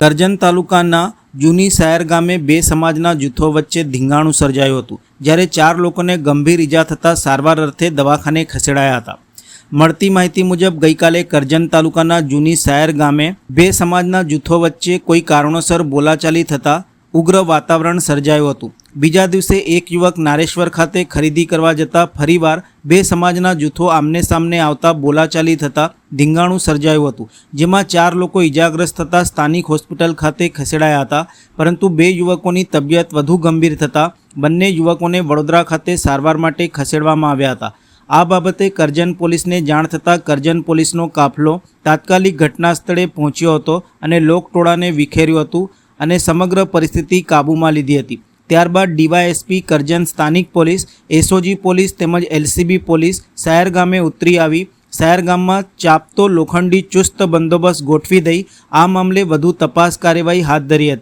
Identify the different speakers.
Speaker 1: કરજણ તાલુકાના જૂની સાયર ગામે બે સમાજના જૂથો વચ્ચે ધીંગાણું સર્જાયું હતું, જ્યારે ચાર લોકોને ગંભીર ઈજા થતાં સારવાર અર્થે દવાખાને ખસેડાયા હતા. મળતી માહિતી મુજબ, ગઈકાલે કરજણ તાલુકાના જૂની સાયર ગામે બે સમાજના જૂથો વચ્ચે કોઈ કારણોસર બોલાચાલી થતાં ઉગ્ર વાતાવરણ સર્જાયું હતું. બીજા દિવસે એક યુવક નારેશ્વર ખાતે ખરીદી કરવા જતાં ફરીવાર બે સમાજના જૂથો આમને સામને આવતા બોલાચાલી થતાં ધીંગાણું સર્જાયું હતું, જેમાં ચાર લોકો ઈજાગ્રસ્ત થતાં સ્થાનિક હોસ્પિટલ ખાતે ખસેડાયા હતા, પરંતુ બે યુવકોની તબિયત વધુ ગંભીર થતાં બંને યુવકોને વડોદરા ખાતે સારવાર માટે ખસેડવામાં આવ્યા હતા. આ બાબતે કરજણ પોલીસને જાણ થતાં કરજણ પોલીસનો કાફલો તાત્કાલિક ઘટના સ્થળે પહોંચ્યો હતો અને લોકટોળાને વિખેર્યું હતું અને સમગ્ર પરિસ્થિતિ કાબૂમાં લીધી હતી. ત્યારબાદ ડીવાયએસપી, કરજણ સ્થાનિક પોલીસ, એસઓજી પોલીસ તેમજ એલસીબી પોલીસ સાયર ગામે ઉતરી આવી. સાયર ગામમાં ચાપતો લોખંડી ચુસ્ત બંદોબસ્ત ગોઠવી દઈ આ મામલે વધુ તપાસ કાર્યવાહી હાથ ધરી હતી.